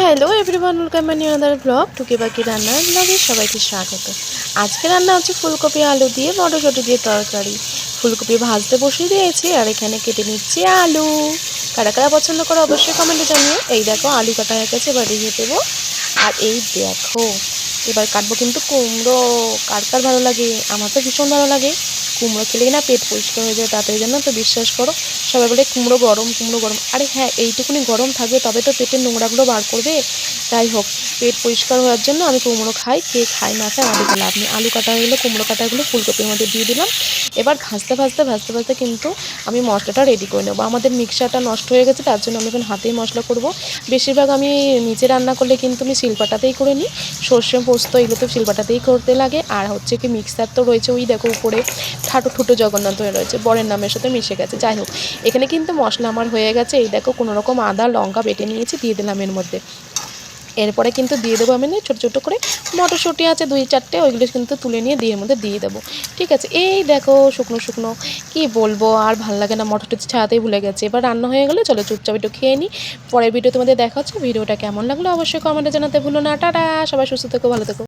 Hello everyone, welcome my another blog, টুকি বাকি রান্নার ব্লগে সবাইকে স্বাগত। আজকে রান্না হচ্ছে ফুলকপি, আলু দিয়ে মটরশুঁটি দিয়ে তরকারি। ফুলকপি ভাজতে বসিয়ে দিয়েছি আর এখানে কেটে নিচ্ছি আলু। কারা কারা পছন্দ করে অবশ্যই কমেন্টে জানিও। এই দেখো, আলু কাটা হয়ে গেছে, এবার দিয়ে দেবো। আর এই দেখো, এবার কাটবো কিন্তু কুমড়ো। কার কার ভালো লাগে? আমার তো ভীষণ ভালো লাগে। কুমড়ো খেলেই না পেট পরিষ্কার হয়ে যায় তাড়াতাড়ি জন্য তো বিশ্বাস করো? সবাই বলে কুমড়ো গরম কুমড়ো গরম। আরে হ্যাঁ এইটুকুনি গরম থাকবে তবে তো পেটের নোংরাগুলো বার করবে। তাই হোক, পেট পরিষ্কার হওয়ার জন্য আমি কুমড়ো খাই, কে খাই না খাই আমাদের লাভ নেই আলু কাটা হয়ে গেলে কুমড়ো কাটাগুলো ফুলকপির মধ্যে দিয়ে দিলাম। এবার ভাজতে ভাজতে ভাজতে ভাজতে কিন্তু আমি মশলাটা রেডি করে নেব। আমাদের মিক্সারটা নষ্ট হয়ে গেছে, তার জন্য আমি এখন হাতেই মশলা করব। বেশিরভাগ আমি নিচে রান্না করলে কিন্তু আমি শিলপাটাতেই করে নিই। সর্ষে, পোস্ত, এগুলো তো শিলপাটাতেই করতে লাগে। আর হচ্ছে কি মিক্সার তো রয়েছে, ওই দেখো উপরে ঠাটো ঠুটো জগন্নাথ হয়ে রয়েছে, বরের নামের সাথে মিশে গেছে। যাই হোক, এখানে কিন্তু মশলা আমার হয়ে গেছে। এই দেখো কোনো রকম আদা, লঙ্কা বেটে নিয়েছি, দিয়ে দিলাম এর মধ্যে। এরপরে কিন্তু দিয়ে দেবো আমি ছোটো ছোটো করে মটরশুঁটি আছে দুই চারটে, ওইগুলো কিন্তু তুলে নিয়ে দিয়ে মধ্যে দিয়ে দেবো। ঠিক আছে, এই দেখো শুকনো শুকনো, কি বলব আর ভালো লাগে না মটরশুঁটি ছাড়াতেই ভুলে গেছে। এবার রান্না হয়ে গেলে চলো চুপচাপ একটু খেয়ে নিই। পরের ভিডিও তোমাদের দেখা হচ্ছে, ভিডিওটা কেমন লাগল অবশ্যই কমেন্টে জানাতে ভুলো না। টাটা, সবাই সুস্থ থেকো, ভালো থেকো।